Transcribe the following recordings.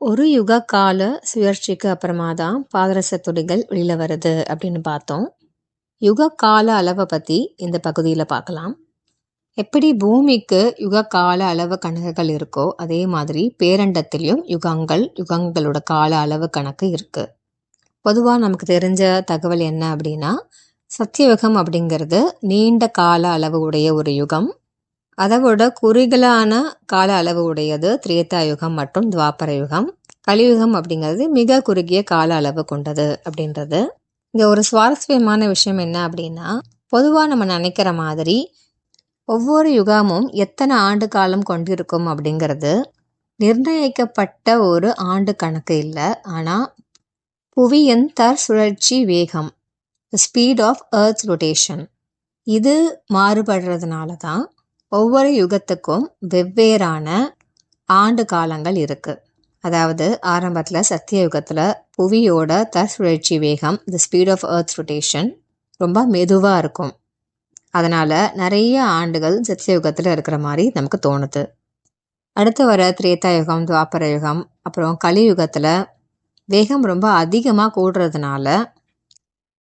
ஒரு யுக கால சுழற்சிக்கு அப்புறமா தான் பாதரச துளிகள் வெளியில் வருது அப்படின்னு பார்த்தோம். யுக கால அளவை பற்றி இந்த பகுதியில் பார்க்கலாம். எப்படி பூமிக்கு யுக கால அளவு கணக்குகள் இருக்கோ அதே மாதிரி பேரண்டத்திலையும் யுகங்கள் யுகங்களோட கால அளவு கணக்கு இருக்குது பொதுவாக நமக்கு தெரிஞ்ச தகவல் என்ன அப்படின்னா சத்தியயுகம் அப்படிங்கிறது நீண்ட கால அளவு உடைய ஒரு யுகம். அதை குறுகலான கால அளவு உடையது. திரேதாயுகம் மற்றும் துவாபர யுகம். கலியுகம் அப்படிங்கிறது மிக குறுகிய கால அளவு கொண்டது அப்படின்றது. இங்க ஒரு சுவாரஸ்யமான விஷயம் என்ன அப்படின்னா பொதுவாக நம்ம நினைக்கிற மாதிரி ஒவ்வொரு யுகமும் எத்தனை ஆண்டு காலம் கொண்டிருக்கும் அப்படிங்கிறது நிர்ணயிக்கப்பட்ட ஒரு ஆண்டு கணக்கு இல்லை. ஆனால் புவியின் தர் சுழற்சி வேகம் ஸ்பீட் ஆஃப் ஏர்த் ரொட்டேஷன் இது மாறுபடுறதுனால தான் ஒவ்வொரு யுகத்துக்கும் வெவ்வேறான ஆண்டு காலங்கள் இருக்கு. அதாவது ஆரம்பத்தில் சத்திய யுகத்தில் புவியோட தற்சுழற்சி வேகம் the speed of earth rotation ரொம்ப மெதுவாக இருக்கும். அதனால் நிறைய ஆண்டுகள் சத்திய யுகத்தில் இருக்கிற மாதிரி நமக்கு தோணுது. அடுத்து வர திரேதா யுகம் துவாபர யுகம் அப்புறம் கலியுகத்தில் வேகம் ரொம்ப அதிகமாக கூடுறதுனால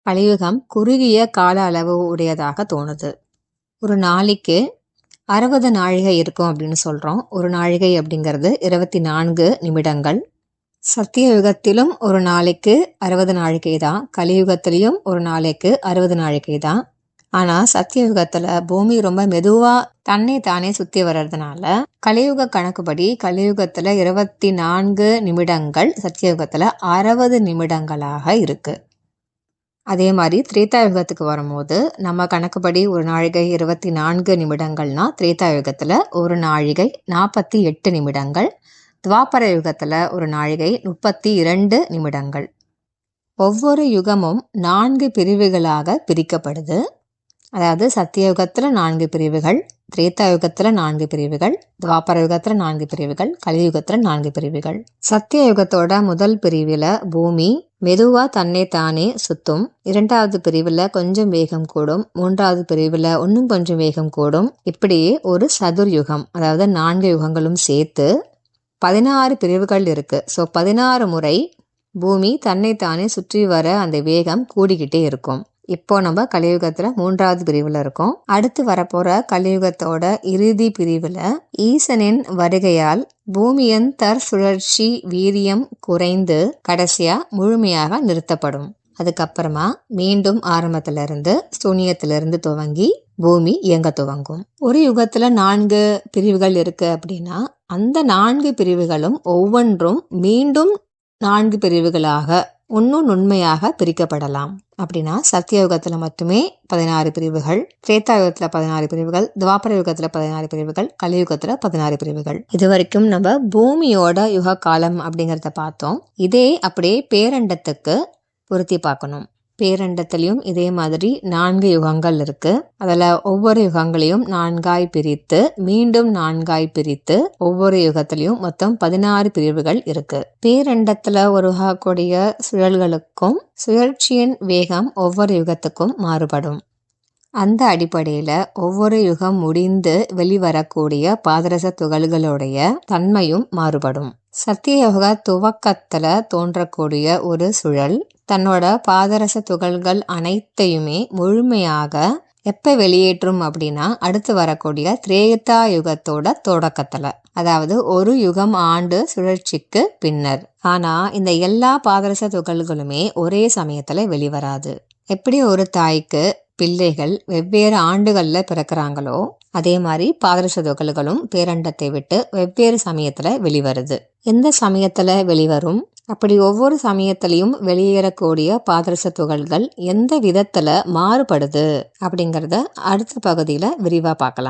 கலியுகம் குறுகிய கால அளவு உடையதாக தோணுது. ஒரு நாளைக்கு அறுபது நாழிகை இருக்கும் அப்படின்னு சொல்கிறோம் ஒரு நாழிகை அப்படிங்கிறது இருபத்தி நான்கு நிமிடங்கள். சத்திய யுகத்திலும் ஒரு நாளைக்கு அறுபது நாழிகை தான். கலியுகத்திலையும் ஒரு நாளைக்கு அறுபது நாழிகை தான். ஆனால் சத்தியயுகத்தில் பூமி ரொம்ப மெதுவாக தன்னை தானே சுற்றி வர்றதுனால கலியுக கணக்குப்படி கலியுகத்தில் இருபத்தி நான்கு நிமிடங்கள் சத்தியயுகத்தில் அறுபது நிமிடங்களாக இருக்குது அதே மாதிரி திரேதா யுகத்துக்கு வரும்போது நம்ம கணக்குப்படி ஒரு நாழிகை இருபத்தி நான்கு நிமிடங்கள்னா திரேதா யுகத்தில் ஒரு நாழிகை நாற்பத்தி எட்டு நிமிடங்கள் துவாபர யுகத்தில் ஒரு நாழிகை முப்பத்தி இரண்டு நிமிடங்கள். ஒவ்வொரு யுகமும் நான்கு பிரிவுகளாக பிரிக்கப்படுது. அதாவது சத்தியயுகத்தில் நான்கு பிரிவுகள் திரேதா யுகத்தில் நான்கு பிரிவுகள் துவாபர யுகத்தில் நான்கு பிரிவுகள் கலியுகத்தில் நான்கு பிரிவுகள். சத்திய யுகத்தோட முதல் பிரிவில் பூமி மெதுவாக தன்னை தானே சுத்தும். இரண்டாவது பிரிவில் கொஞ்சம் வேகம் கூடும். மூன்றாவது பிரிவில் இன்னும் கொஞ்சம் வேகம் கூடும். இப்படியே ஒரு சதுர் யுகம் அதாவது நான்கு யுகங்களும் சேர்த்து பதினாறு பிரிவுகள் இருக்குது ஸோ பதினாறு முறை பூமி தன்னைத்தானே சுற்றி வர அந்த வேகம் கூடிக்கிட்டே இருக்கும். இப்போ நம்ம கலியுகத்துல மூன்றாவது பிரிவுல இருக்கோம். அடுத்து வரப்போற கலியுகத்தோட இறுதி பிரிவுல ஈசனின் வருகையால் பூமியின் தர் சுழற்சி வீரியம் குறைந்து கடைசியா முழுமையாக நிறுத்தப்படும். அதுக்கப்புறமா மீண்டும் ஆரம்பத்துல இருந்து சூனியத்திலிருந்து துவங்கி பூமி இயங்க துவங்கும். ஒரு யுகத்துல நான்கு பிரிவுகள் இருக்கு அப்படின்னா அந்த நான்கு பிரிவுகளும் ஒவ்வொன்றும் மீண்டும் நான்கு பிரிவுகளாக இன்னும் நுண்மையாக பிரிக்கப்படலாம். அப்படின்னா சத்தியயுகத்தில் மட்டுமே பதினாறு பிரிவுகள் திரேதாயுகத்தில் பதினாறு பிரிவுகள் துவாபர யுகத்தில் பதினாறு பிரிவுகள் கலியுகத்தில் பதினாறு பிரிவுகள். இது வரைக்கும் நம்ம பூமியோட யுக காலம் அப்படிங்கிறத பார்த்தோம். இதே அப்படியே பேரண்டத்துக்கு பொருத்தி பார்க்கணும். பேரண்டத்திலையும் இதே மாதிரி நான்கு யுகங்கள் இருக்கு. அதில் ஒவ்வொரு யுகங்களையும் நான்காய் பிரித்து மீண்டும் நான்காய் பிரித்து ஒவ்வொரு யுகத்திலையும் மொத்தம் பதினாறு பிரிவுகள் இருக்கு. பேரண்டத்தில் உருவாகக்கூடிய சுழல்களுக்கும் சுழற்சியின் வேகம் ஒவ்வொரு யுகத்துக்கும் மாறுபடும். அந்த அடிப்படையில் ஒவ்வொரு யுகம் முடிந்து வெளிவரக்கூடிய பாதரச துகள்களுடைய தன்மையும் மாறுபடும். சத்தியயோகா துவக்கத்தில் தோன்றக்கூடிய ஒரு சுழல். தன்னோட பாதரச துகள்கள் அனைத்தையுமே முழுமையாக எப்போ வெளியேற்றும் அப்படின்னா அடுத்து வரக்கூடிய திரேதா யுகத்தோட தொடக்கத்தில். அதாவது ஒரு யுகம் ஆண்டு சுழற்சிக்கு பின்னர். ஆனால் இந்த எல்லா பாதரச துகள்களுமே ஒரே சமயத்தில் வெளிவராது. எப்படி ஒரு தாய்க்கு பிள்ளைகள் வெவ்வேறு ஆண்டுகளில் பிறக்கிறாங்களோ அதே மாதிரி பாதரசதுகள்களும் பேரண்டத்தை விட்டு வெவ்வேறு சமயத்தில் வெளிவருது. எந்த சமயத்தில் வெளிவரும்? அப்படி ஒவ்வொரு சமயத்திலையும் வெளியேறக்கூடிய பாதரச துகள்கள் எந்த விதத்தில் மாறுபடுது? அப்படிங்கிறத அடுத்த பகுதியில் விரிவாக பார்க்கலாம்.